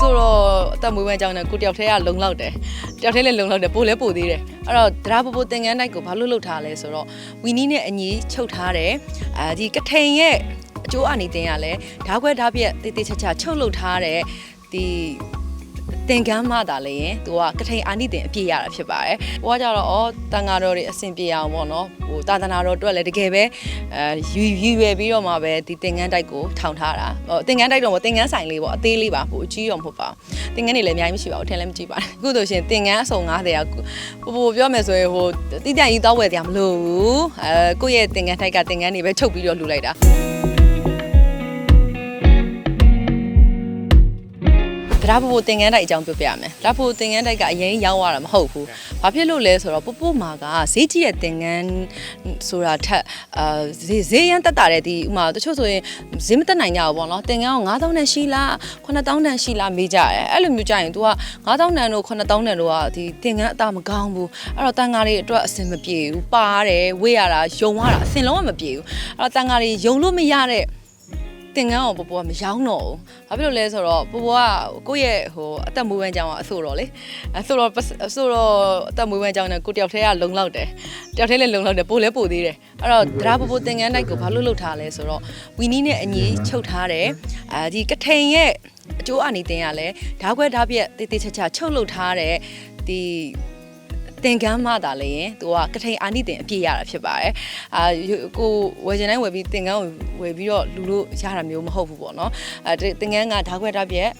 ဆိုတော့အသက်မွေးဝမ်းကြောင်းနဲ့ကိုတယောက်တည်းကလုံလောက်တယ်တယောက်တည်းလည်းလုံလောက်တယ်ပို့လည်းပို့သေးတယ်အဲ့တော့ဒရာပပိုတင်ငန်းတိုက်ကိုဘာလို့လှုပ်ထားလဲဆိုတော့ဝီနီနဲ့အညီချုပ်ထားတယ်အဲဒီကထိန်ရဲ့အကျိုးအနေတင်ရလဲဓာခွဲဓာပြက်တေးသေးချာချာချုပ်လုပ်ထားတဲ့ဒီ တင်ကန်းမှသာလေရင်သူကကထိန်အာနိတင်အပြည့်ရတာဖြစ်ပါတယ်။ဟိုကကြတော့ဩတန်ဃာတော်တွေအဆင်ပြေအောင်ပေါ့နော်။ဟိုသာသနာတော်အတွက်လည်းတကယ်ပဲအဲယူယူရွယ်ပြီးတော့မှပဲဒီတင်ကန်းတိုက်ကိုထောင်ထားတာ။ဟိုတင်ကန်းတိုက်တော့မဟုတ်တင်ကန်းဆိုင်လေးပေါ့အသေးလေးပါဟိုအကြီးတော့မဟုတ်ပါဘူး။တင်ကန်းတွေလည်းအများကြီးမရှိပါဘူးထင်လည်းမကြည့်ပါနဲ့။အခုဆိုရှင်တင်ကန်းအစုံ90ရာပို့ပို့ပြောမယ်ဆိုရင်ဟိုတိကျကြီးတောက်ဝယ်တရားမလို့ဘူး။အဲကိုယ့်ရဲ့တင်ကန်းတိုက်ကတင်ကန်းတွေပဲချုပ်ပြီးတော့လှူလိုက်တာ။ တရားပူတင်ငန်းတိုက်အကြောင်းပြောပြရမယ်။တရားပူတင်ငန်းတိုက်ကအရင်ရောက်ရတာမဟုတ်ဘူး။ဘာဖြစ်လို့လဲဆိုတော့ပပမာကဈေးကြီးတဲ့တင်ငန်းဆိုတာထက်အာဈေးဈေးရန်တက်တာတဲ့ဒီဥမာတချို့ဆိုရင်ဈေးမတက်နိုင်ကြဘူးပေါ့နော်။တင်ငန်းက9000တန်ရှိလား9000တန်ရှိလားမေးကြတယ်။အဲ့လိုမျိုးကြရင် तू က9000တန်တို့9000တန်တို့ကဒီတင်ငန်းအသားမကောင်းဘူး။အဲ့တော့တန်ဃာတွေအတွက်အဆင်မပြေဘူး။ပါရတယ်ဝေးရတာယုံရတာအဆင်လုံးဝမပြေဘူး။အဲ့တော့တန်ဃာတွေယုံလို့မရတဲ့ တင်ကန်းကိုပပကမရောင်းတော့ဘူး။ဘာဖြစ်လို့လဲဆိုတော့ပပကကိုယ့်ရဲ့ဟိုအသက်မွေးဝမ်းကြောင်းကအဆိုတော့လေ။အဆိုတော့အဆိုတော့အသက်မွေးဝမ်းကြောင်းနဲ့ကိုတယောက်တည်းကလုံလောက်တယ်။တယောက်တည်းလည်းလုံလောက်တယ်ပို့လည်းပို့သေးတယ်။အဲ့တော့ဒရာပပတင်ကန်းတိုက်ကိုဘာလို့လှုပ်ထားလဲဆိုတော့ဝီနီနဲ့အညီချုပ်ထားတယ်။အဲဒီကထိန်ရဲ့အကျိုးအနေတင်ရလဲဓာခွဲဓာပြက်တေးသေးချာချာချုပ်လုပ်ထားတဲ့ဒီ တင်ကန်းမှသာလေရင်သူကကထိန်အာနိတင်အပြည့်ရတာဖြစ်ပါတယ်။အာကိုဝယ်ချင်တိုင်းဝယ်ပြီးတင်ကန်းကိုဝယ်ပြီးတော့လူလို့ရတာမျိုးမဟုတ်ဘူးပေါ့နော်။အဲတင်ကန်းကဓာခွဲဓာပြက်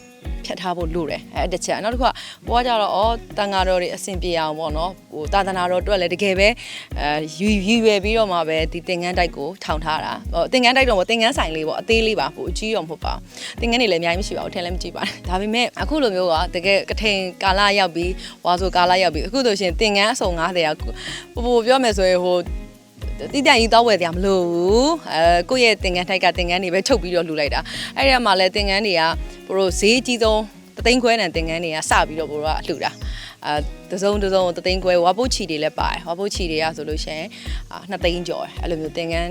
ဖြတ်ထားဖို့လိုတယ်အဲတစ်ချက်နောက်တစ်ခုကဘောကကြတော့ဩတန်ဃာတော်တွေအဆင်ပြေအောင်ပေါ့နော်ဟိုသာသနာတော်အတွက်လည်းတကယ်ပဲအဲယူယူရွယ်ပြီးတော့မှပဲဒီသင်္ကန်းတိုက်ကိုထောင်ထားတာဟိုသင်္ကန်းတိုက်တော့မဟုတ်သင်္ကန်းဆိုင်လေးပေါ့အသေးလေးပါဟိုအကြီးတော့မဟုတ်ပါဘူးသင်္ကန်းတွေလည်းအများကြီးမရှိပါဘူးထင်လည်းမကြည့်ပါနဲ့ဒါပေမဲ့အခုလိုမျိုးကတကယ်ကထိန်ကာလရောက်ပြီးဝါဆိုကာလရောက်ပြီးအခုဆိုရှင်သင်္ကန်းအစုံ90ရာပို့ပို့ပြောမယ်ဆိုရင်ဟိုတိတန်ကြီးတောက်ဝယ်တရားမလို့ဘူးအဲကိုယ့်ရဲ့တင်ငန်းထိုက်ကတင်ငန်းတွေပဲချုပ်ပြီးတော့လှူလိုက်တာအဲ့ဒီမှာလဲတင်ငန်းတွေက ဘို့ဈေးအကြီးဆုံးတသိန်းခွဲနဲ့တင်ငန်းတွေကစပြီးတော့ဘို့ကလှူတာအဲတစုံတစုံတသိန်းခွဲဝါပုတ်ချီတွေလည်းပါတယ်ဝါပုတ်ချီတွေကဆိုလို့ရှိရင်အာနှစ်သိန်းကျော်တယ်အဲ့လိုမျိုးတင်ငန်း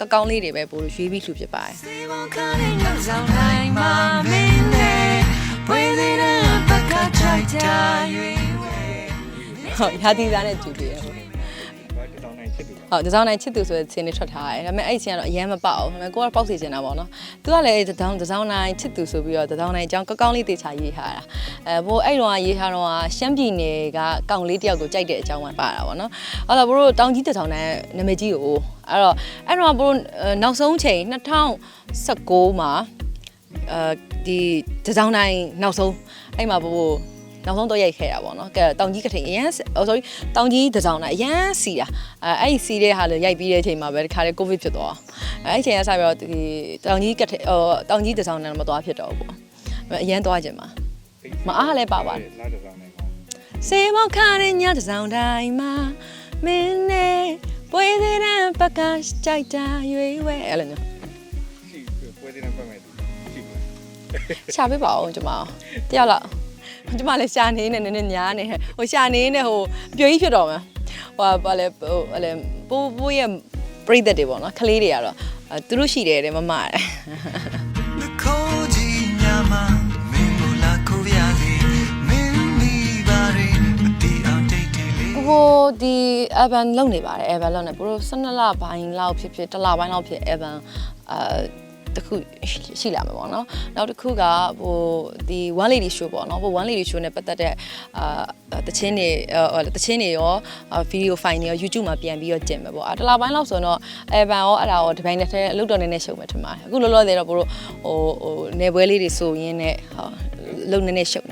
ကကောင်းလေးတွေပဲဘို့ရွေးပြီးလှူဖြစ်ပါတယ် See what kind of sound like my minute. Breathing in the kachita. ဟုတ်ရာသီသားနဲ့တူတယ်ဟုတ်ဘာတော င်းနိုင်ချစ်တယ်ဟုတ်ဒီဇောင်းနိုင်ချစ်သူဆိုတဲ့ဆင်းလေးထွက်ထားတယ်ဒါပေမဲ့အဲ့ဒီဆင်းကတော့အရင်မပေါက်ဘူးဒါပေမဲ့ကိုကပေါက်စီချင်တာပေါ့နော်သူကလည်းဒီဇောင်းဒီဇောင်းနိုင်ချစ်သူဆိုပြီးတော့ဒီဇောင်းနိုင်အကြောင်းကောက်ကောင်းလေးတေချာရေးထားတာအဲဘိုးအဲ့တော့ရေးထားတော့ရှမ်းပြည်နယ်ကကောင်လေးတယောက်ကိုကြိုက်တဲ့အကြောင်းမှပါတာပေါ့နော်အဲ့တော့ဘိုးတို့တောင်ကြီးဒီဇောင်းနိုင်နာမည်ကြီးကိုအဲ့တော့အဲ့တော့ဘိုးတို့နောက်ဆုံးချိန်2019မှာအဲဒီဒီဇောင်းနိုင်နောက်ဆုံးအဲ့မှာဘိုး နောက်ဆုံးတော့ရိုက်ခဲ့တာပေါ့နော်ကဲတောင်ကြီးကထိန်အရန်အော် sorry တောင်ကြီးတစ်စောင်းနဲ့အရန်စီတာအဲအဲ့ဒီစီတဲ့ဟာလည်းရိုက်ပြီးတဲ့အချိန်မှာပဲတခါလေကိုဗစ်ဖြစ်သွားအဲအဲ့ဒီအချိန်ကစပြီးတော့ဒီတောင်ကြီးကထိန်ဟိုတောင်ကြီးတစ်စောင်းနဲ့မသွားဖြစ်တော့ဘူးပေါ့အရန်သွားခြင်းမှာမအားလည်းပါပါတယ်လာတဲ့ဆောင်နိုင်ပါစေမောက်ခါတဲ့ညတစ်စောင်းတိုင်းမှာမင်းနဲ့ပွေးတဲ့ပကကြိုက်တာရွေးဝဲအဲ့လိုမျိုးရှိပွဲတဲ့ပတ်မဲ့သူရှိပါရှာပေးပါအောင်ကျွန်မတယောက်လောက် ကျွန်မလည်းရှာနေနေနည်းနည်းညားနေဟိုရှာနေနေဟိုအပြိုကြီးဖြစ်တော့မှာဟိုဘာလဲဟိုဟလဲပိုးပိုးရဲ့ပြိသက်တွေပေါ့နော်ကလေးတွေကတော့အဲသူတို့ရှိတယ်တဲ့မမတဲ့ The koji nyama. Mingula kuvyasi. Mimi bari. Mati out date ကိုကိုဒီ Evan လုံနေပါတယ် Evan လုံနေဘို့12လပိုင်းလောက်ဖြစ်ဖြစ်တစ်လပိုင်းလောက်ဖြစ် Evan အာ တခုရှိလာမှာပေါ့နော်နောက်တစ်ခုကဟိုဒီ one lady show ပေါ့နော်ဟို one lady show နဲ့ပတ်သက်တဲ့အာတချင်းတွေဟိုတချင်းတွေရောဗီဒီယိုဖိုင်တွေရော YouTube မှာပြန်ပြီးတော့ကျင်မယ်ပေါ့အာတစ်လပိုင်းလောက်ဆိုတော့ Evan ရောအဲ့ဒါရောဒီပိုင်းတစ်ထဲအလုပ်တော်နေနေရှုံမယ်ထင်ပါတယ်အခုလောလောဆယ်တော့ဘို့ဟိုဟိုနေပွဲလေးတွေဆိုရင်းနဲ့ဟောလုံနေနေရှုံနေတာဟုတ်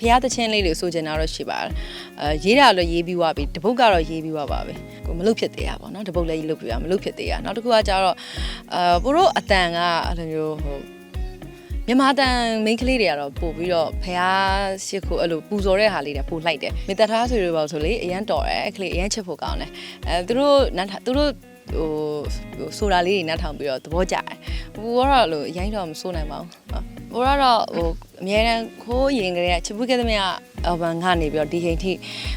ဖျားသချင်းလေးတွေဆိုချင်တာတော့ရှိပါတယ်အဲရေးတာလည်းရေးပြီးသွားပြီတပုတ်ကတော့ရေးပြီးသွားပါပဲကိုမလုတ်ဖြစ်သေးရပါတော့တပုတ်လည်းလုတ်ပြီးရမလုတ်ဖြစ်သေးရနောက်တစ်ခုကကြတော့အဲဘို့တို့အတန်ကအဲ့လိုမျိုးဟိုမြန်မာတန်မိန်းကလေးတွေကတော့ပို့ပြီးတော့ဖះရှိခိုအဲ့လိုပူဇော်တဲ့ဟာလေးတွေပို့လိုက်တယ်မေတ္တာထားဆွေတွေပေါ့ဆိုလေအရန်တော်တယ်အဲ့ကလေးအရန်ချစ်ဖို့ကောင်းတယ်အဲသူတို့နတ်သူတို့ဟိုဟိုဆိုတာလေးတွေနားထောင်ပြီးတော့သဘောကျတယ်ပူကတော့လို့အရင်တော့မစိုးနိုင်ပါဘူး ဟုတ်ဟိုကတော့ဟိုအများတန်းခိုးရင်ကလေးကချစ်ပွေးခဲ့သမျှအဘန်ကနေပြီးတော့ဒီချိန်ထိ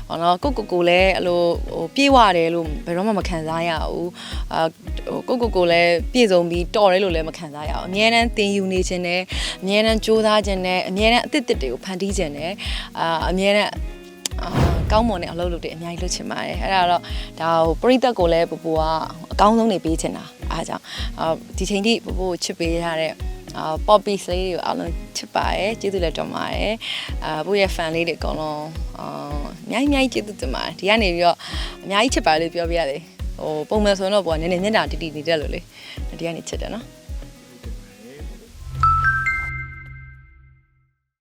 ဟောနော်ကိုကိုကိုလည်းအဲ့လိုဟိုပြေးဝတယ်လို့ဘယ်တော့မှမခံစားရဘူးအာဟိုကိုကိုကိုလည်းပြည့်စုံပြီးတော်တယ်လို့လည်းမခံစားရဘူးအများတန်းတင်ယူနေခြင်းနဲ့အများတန်းစူးစမ်းခြင်းနဲ့အများတန်းအသစ်တစ်တွေကိုဖန်တီးခြင်းနဲ့အာအများတန်းအာကောင်းမွန်တဲ့အလုပ်လုပ်တွေအများကြီးလုပ်ချင်ပါတယ်အဲ့ဒါတော့ဒါဟိုပရိသတ်ကိုလည်းပူပူကအကောင်းဆုံးနေပေးချင်တာအားကြောင့်အာဒီချိန်ထိပူပူကိုချစ်ပေးထားတဲ့ အာ poppy လေးတွေကိုအားလုံးချစ်ပါတယ်ကျေးဇူးလည်းတင်ပါတယ်အာပူရဲ့ fan လေးတွေအကုန်လုံးအာအများကြီးအများကြီးကျေးဇူးတင်ပါတယ်ဒီကနေပြီးတော့အများကြီးချစ်ပါလို့ပြောပြရတယ်ဟိုပုံမှန်ဆိုရင်တော့ပူကနည်းနည်းမျက်နှာတီတီနေတတ်လို့လေဒီကနေချစ်တယ်နော်